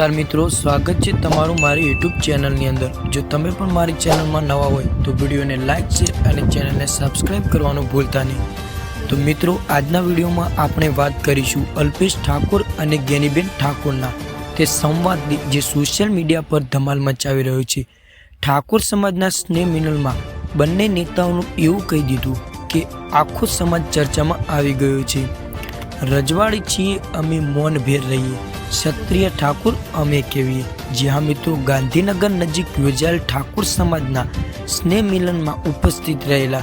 નમસ્કાર મિત્રો, સ્વાગત છે તમારું મારી યુટ્યુબ ચેનલની અંદર. જો તમે પણ મારી ચેનલમાં નવા હોય, તો વિડીયોને લાઇક શેર અને ચેનલને સબસ્ક્રાઇબ કરવાનું ભૂલતા નહીં. તો મિત્રો, આજના વિડીયોમાં આપણે વાત કરીશું અલ્પેશ ઠાકોર અને ગેનીબેન ઠાકોરના. તે સંવાદની જે સોશિયલ મીડિયા પર ધમાલ મચાવી રહ્યો છે. ઠાકોર સમાજના સ્નેહ મિનલમાં બંને નેતાઓનું એવું કહી દીધું કે આખો સમાજ ચર્ચામાં આવી ગયો છે. રજવાડી છીએ અમે મૌન ભેર રહીએ. ક્ષત્રિય ઠાકુર અમે કેવીએ જ્યાં મિત્રો ગાંધીનગર નજીક યોજાયેલ ઠાકુર સમાજના સ્નેહ મિલનમાં ઉપસ્થિત રહેલા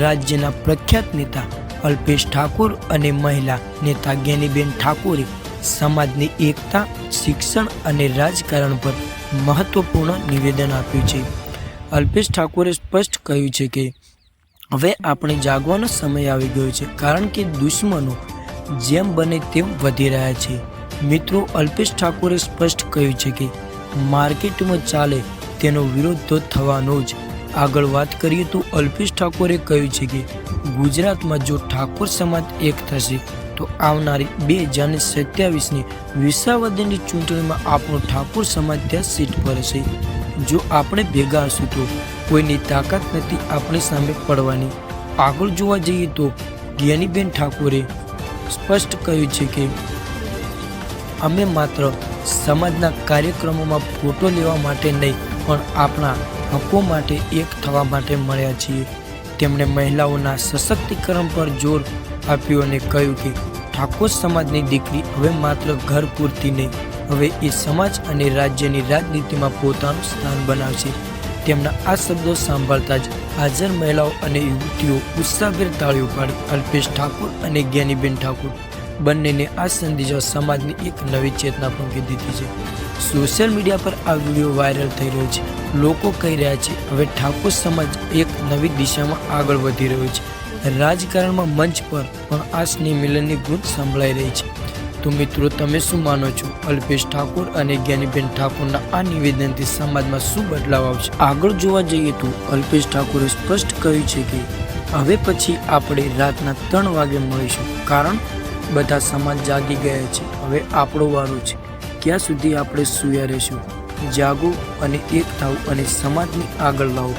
રાજ્યના પ્રખ્યાત નેતા અલ્પેશ ઠાકુર અને મહિલા નેતા ગેનીબેન ઠાકુરે સમાજની એકતા, શિક્ષણ અને રાજકારણ પર મહત્વપૂર્ણ નિવેદન આપ્યું છે. અલ્પેશ ઠાકુરે સ્પષ્ટ કહ્યું છે કે, હવે આપણે જાગવાનો સમય આવી ગયો છે કારણ કે દુશ્મનો જેમ બને તેમ વધી રહ્યા છે. મિત્રો અલ્પેશ ઠાકોરે સ્પષ્ટ કહ્યું છે કે માર્કેટમાં ચાલે તેનો વિરોધ તો થવાનો જ. આગળ વાત કરીએ તો અલ્પેશ ઠાકોરે કહ્યું છે કે ગુજરાતમાં જો ઠાકોર સમાજ એક થશે, તો આવનારી બે હજાર સત્યાવીસની વિસાવદનની ચૂંટણીમાં આપણો ઠાકોર સમાજ ત્યાં સીટ પર હશે. જો આપણે ભેગા હશું તો કોઈની તાકાત નથી આપણી સામે પડવાની. આગળ જોવા જઈએ તો જ્ઞાનીબેન ઠાકોરે સ્પષ્ટ કહ્યું છે કે અમે માત્ર સમાજના કાર્યક્રમોમાં ફોટો લેવા માટે નહીં, પણ આપણા હકો માટે એક થવા માટે મળ્યા છીએ. તેમણે મહિલાઓના સશક્તિકરણ પર જોર આપ્યું અને કહ્યું કે ઠાકોર સમાજની દીકરી હવે માત્ર ઘર પૂરતી નહીં, હવે એ સમાજ અને રાજ્યની રાજનીતિમાં પોતાનું સ્થાન બનાવશે. તેમના આ શબ્દો સાંભળતા જ હાજર મહિલાઓ અને યુવતીઓ ઉત્સાહભેર તાળીઓ પાડી અલ્પેશ ઠાકોર અને જ્ઞાનીબેન ઠાકોર બંનેને આ સંદેશો સમાજની એક નવી ચેતના ફૂંકી દીધી છે. સોશિયલ મીડિયા પર આ વીડિયો વાયરલ થઈ રહ્યો છે. લોકો કહી રહ્યા છે, હવે ઠાકોર સમાજ એક નવી દિશામાં આગળ વધી રહ્યો છે. રાજકારણમાં મંચ પર પણ આ સ્નેહ મિલનની સંભળાઈ રહી છે. તો મિત્રો, તમે શું માનો છો? અલ્પેશ ઠાકોર અને જ્ઞાનીબેન ઠાકોરના આ નિવેદનથી સમાજમાં શું બદલાવ આવશે? આગળ જોવા જઈએ તો અલ્પેશ ઠાકોરે સ્પષ્ટ કહ્યું છે કે, હવે પછી આપણે રાતના ત્રણ વાગે મળીશું. કારણ બધા સમાજ જાગી ગયા છે. હવે આપણો વારો છે. ક્યાં સુધી આપણે સૂયા રહીશું? જાગો અને એક થાવ અને સમાજની આગળ લાવો.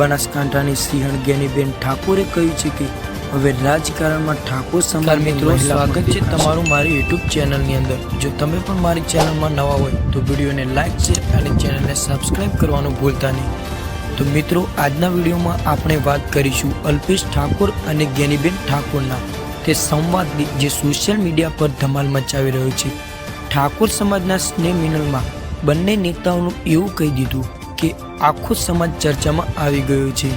બનાસકાંઠાની સિંહણ જ્ઞાનીબેન ઠાકોરે કહ્યું છે કે હવે રાજકારણમાં ઠાકોર સમાજ મિત્રો સ્વાગત છે તમારું મારી યુટ્યુબ ચેનલની અંદર. જો તમે પણ મારી ચેનલમાં નવા હોય તો વિડીયોને લાઇક શેર અને ચેનલને સબસ્ક્રાઇબ કરવાનું ભૂલતા નહીં. તો મિત્રો આજના વિડીયોમાં આપણે વાત કરીશું અલ્પેશ ઠાકોર અને જ્ઞાનીબેન ઠાકોરના. તે સંવાદની જે સોશિયલ મીડિયા પર ધમાલ મચાવી રહ્યો છે. ઠાકોર સમાજના સ્નેહ મિલનમાં બંને નેતાઓનું એવું કહી દીધું કે આખો સમાજ ચર્ચામાં આવી ગયો છે.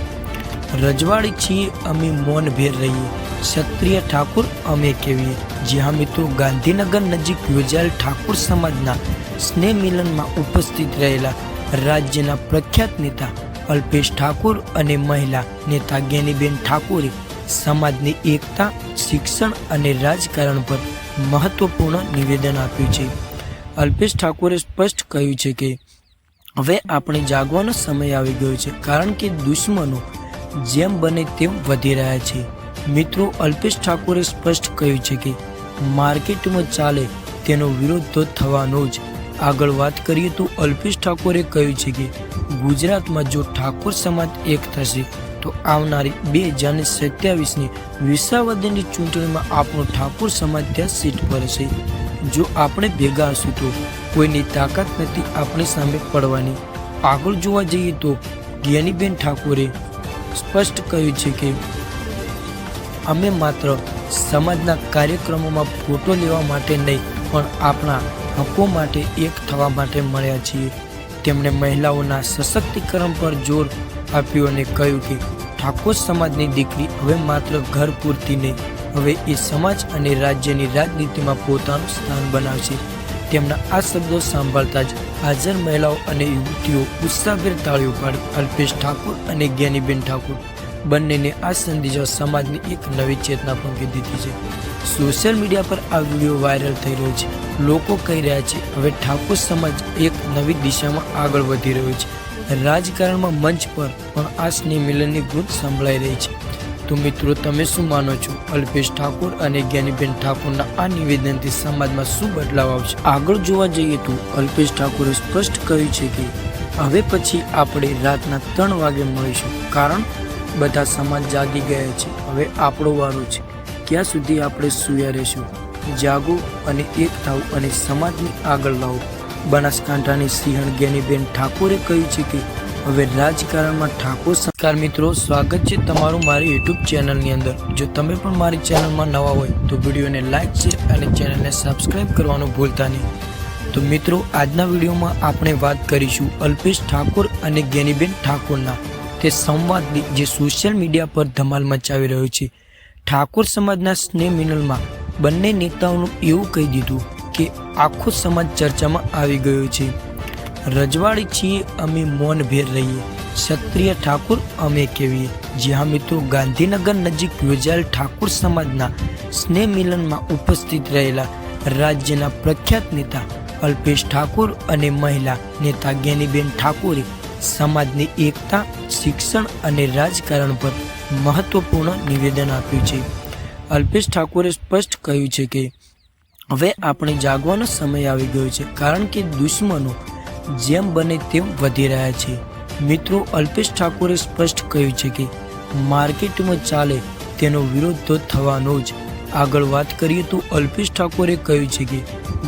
રજવાડી છીએ અમે મૌન ભેર રહીએ. ક્ષત્રિય ઠાકુર અમે કેવીએ જ્યાં મિત્રો ગાંધીનગર નજીક યોજાયેલ ઠાકુર સમાજના સ્નેહ મિલનમાં ઉપસ્થિત રહેલા રાજ્યના પ્રખ્યાત નેતા અલ્પેશ ઠાકુર અને મહિલા નેતા જ્ઞાનીબેન ઠાકોરે સમાજની એકતા, શિક્ષણ અને રાજકારણ પર મહત્વપૂર્ણ નિવેદન આપ્યું છે. અલ્પેશ ઠાકોરે સ્પષ્ટ કહ્યું છે કે, હવે આપણે જાગવાનો સમય આવી ગયો છે કારણ કે દુશ્મનો જેમ બને તેમ વધી રહ્યા છે. મિત્રો, અલ્પેશ ઠાકોરે સ્પષ્ટ કહ્યું છે કે, માર્કેટમાં ચાલે તેનો વિરોધ તો થવાનો જ. આગળ વાત કરીએ તો અલ્પેશ ઠાકોરે કહ્યું છે કે, ગુજરાતમાં જો ઠાકોર સમાજ એક થશે તો આવનારી બે હજાર સત્યાવીસની વિસાવદનની ચૂંટણીમાં આપણો ઠાકોર સમાજ ત્યાં સીટ પર છે જો આપણે ભેગા હશું તો કોઈની તાકાત નથી આપણી સામે પડવાની. આગળ જોવા જઈએ તો જ્ઞાનીબેન ઠાકોરે સ્પષ્ટ કહ્યું છે કે અમે માત્ર સમાજના કાર્યક્રમોમાં ફોટો લેવા માટે નહીં, પણ આપણા હકો માટે એક થવા માટે મળ્યા છીએ. તેમણે મહિલાઓના સશક્તિકરણ પર જોર આપ્યું અને કહ્યું કે, ઠાકોર સમાજની દીકરી હવે માત્ર ઘર પૂરતી નહીં, હવે એ સમાજ અને રાજ્યની રાજનીતિમાં પોતાનું સ્થાન બનાવશે. તેમના આ શબ્દો સાંભળતા જ હાજર મહિલાઓ અને યુવતીઓ ઉત્સાહભેર તાળીઓ પાડી અલ્પેશ ઠાકોર અને જ્ઞાનીબેન ઠાકોર બંનેને આ સંદેશો સમાજની એક નવી ચેતના પહોંચી દીધી છે. સોશિયલ મીડિયા પર આ વીડિયો વાયરલ થઈ રહ્યો છે. લોકો કહી રહ્યા છે, હવે ઠાકોર સમાજ એક નવી દિશામાં આગળ વધી રહ્યો છે. રાજકારણમાં મંચ પર પણ આ સ્નેહ મિલનની ગૂંજ સંભળાઈ રહી છે. તો મિત્રો, તમે શું માનો છો? અલ્પેશ ઠાકોર અને જ્ઞાનીબેન ઠાકોરના આ નિવેદનથી સમાજમાં શું બદલાવ આવશે? આગળ જોવા જઈએ તો અલ્પેશ ઠાકોરે સ્પષ્ટ કહ્યું છે કે હવે પછી આપણે રાતના ત્રણ વાગે મળીશું. કારણ, બધા સમાજ જાગી ગયા છે. હવે આપણો વારો છે. ક્યાં સુધી આપણે સૂયા રહેશું? જાગો અને એક થાવ અને સમાજને આગળ લાવો. બનાસકાંઠાની સિંહણ જ્ઞાનીબેન ઠાકોરે કહ્યું છે કે હવે રાજકારણમાં ઠાકોર સરકાર મિત્રો, સ્વાગત છે તમારું મારી યુટ્યુબ ચેનલની અંદર. જો તમે પણ મારી ચેનલમાં નવા હોય તો વિડીયોને લાઇક છે અને ચેનલને સબસ્ક્રાઇબ કરવાનું ભૂલતા નહીં. તો મિત્રો, આજના વિડીયોમાં આપણે વાત કરીશું અલ્પેશ ઠાકોર અને જ્ઞાનીબેન ઠાકોરના. તે સંવાદ જે સોશિયલ મીડિયા પર ધમાલ મચાવી રહ્યો છે. ઠાકોર સમાજના સ્નેહ મિનલમાં બંને નેતાઓનું એવું કહી દીધું આખો સમાજ ચર્ચામાં આવી ગયો છે. રજવાડી છીએ અમે મૌન ભેર રહીએ. ક્ષત્રિય ઠાકોર અમે કેવીએ જ્યાં મિત્રો ગાંધીનગર નજીક યોજાયેલ ઠાકોર સમાજના સ્નેહ મિલનમાં ઉપસ્થિત રહેલા રાજ્યના પ્રખ્યાત નેતા અલ્પેશ ઠાકુર અને મહિલા નેતા જ્ઞાનીબેન ઠાકોરે સમાજની એકતા, શિક્ષણ અને રાજકારણ પર મહત્વપૂર્ણ નિવેદન આપ્યું છે. અલ્પેશ ઠાકોરે સ્પષ્ટ કહ્યું છે કે હવે આપણે જાગવાનો સમય આવી ગયો છે, કારણ કે દુશ્મનો જેમ બને તેમ વધી રહ્યા છે. મિત્રો, અલ્પેશ ઠાકોરે સ્પષ્ટ કહ્યું છે કે, માર્કેટમાં ચાલે તેનો વિરોધ તો થવાનો જ. આગળ વાત કરીએ તો અલ્પેશ ઠાકોરે કહ્યું છે કે,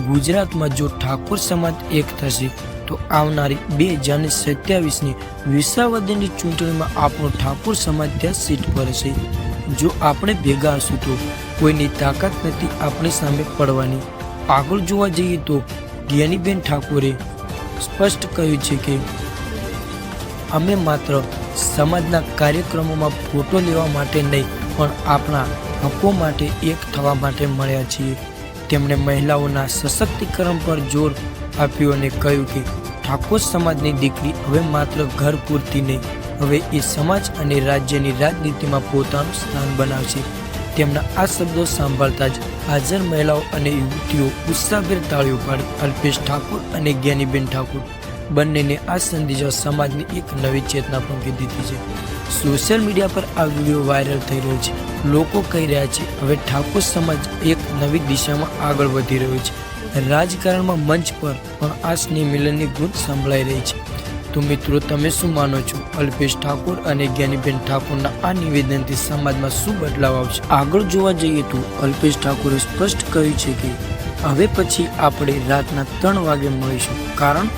ગુજરાતમાં જો ઠાકોર સમાજ એક થશે, તો આવનારી બે હજાર સત્યાવીસની વિસાવદનની ચૂંટણીમાં આપણો ઠાકોર સમાજ ત્યાં સીટ પર હશે. જો આપણે ભેગા હશું તો કોઈની તાકાત નથી આપણી સામે પડવાની. આગળ જોવા જઈએ તો જ્ઞાનીબેન ઠાકોરે સ્પષ્ટ કહ્યું છે કે અમે માત્ર સમાજના કાર્યક્રમોમાં ફોટો લેવા માટે નહીં, પણ આપણા હકો માટે એક થવા માટે મળ્યા છીએ. તેમણે મહિલાઓના સશક્તિકરણ પર જોર આપ્યું અને કહ્યું કે ઠાકોર સમાજની દીકરી હવે માત્ર ઘર પૂરતી નહીં હવે એ સમાજ અને રાજ્યની રાજનીતિમાં પોતાનું સ્થાન બનાવશે. તેમના આ શબ્દો સાંભળતા જ હાજર મહિલાઓ અને યુવતીઓ ઉત્સાહભેર તાળીઓ પાડી અલ્પેશ ઠાકોર અને જ્ઞાનીબેન ઠાકોર બંનેને આ સંદેશો સમાજની એક નવી ચેતના પહોંચી દીધી છે. સોશિયલ મીડિયા પર આ વીડિયો વાયરલ થઈ રહ્યો છે. લોકો કહી રહ્યા છે, હવે ઠાકોર સમાજ એક નવી દિશામાં આગળ વધી રહ્યો છે. રાજકારણમાં મંચ પર પણ આ સ્નેહ મિલનની ગુંજ સંભળાઈ રહી છે. તો મિત્રો, તમે શું માનો છો? અલ્પેશ ઠાકોર અને જ્ઞાનીબેન ઠાકોરના આ નિવેદનથી સમાજમાં શું બદલાવ આવશે? આગળ જોવા જઈએ તો અલ્પેશ ઠાકોરે સ્પષ્ટ કહ્યું છે કે, હવે પછી આપણે રાતના ત્રણ વાગે મળીશું, કારણ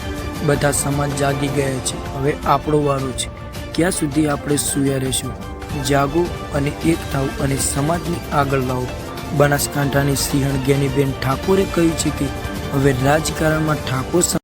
બધા સમાજ જાગી ગયા છે. હવે આપણો વારો છે. ક્યાં સુધી આપણે સૂયા રહેશું? જાગો અને એક થાવ અને સમાજને આગળ લાવો. બનાસકાંઠાની સિંહણ જ્ઞાનીબેન ઠાકોરે કહ્યું છે કે, હવે રાજકારણમાં ઠાકોર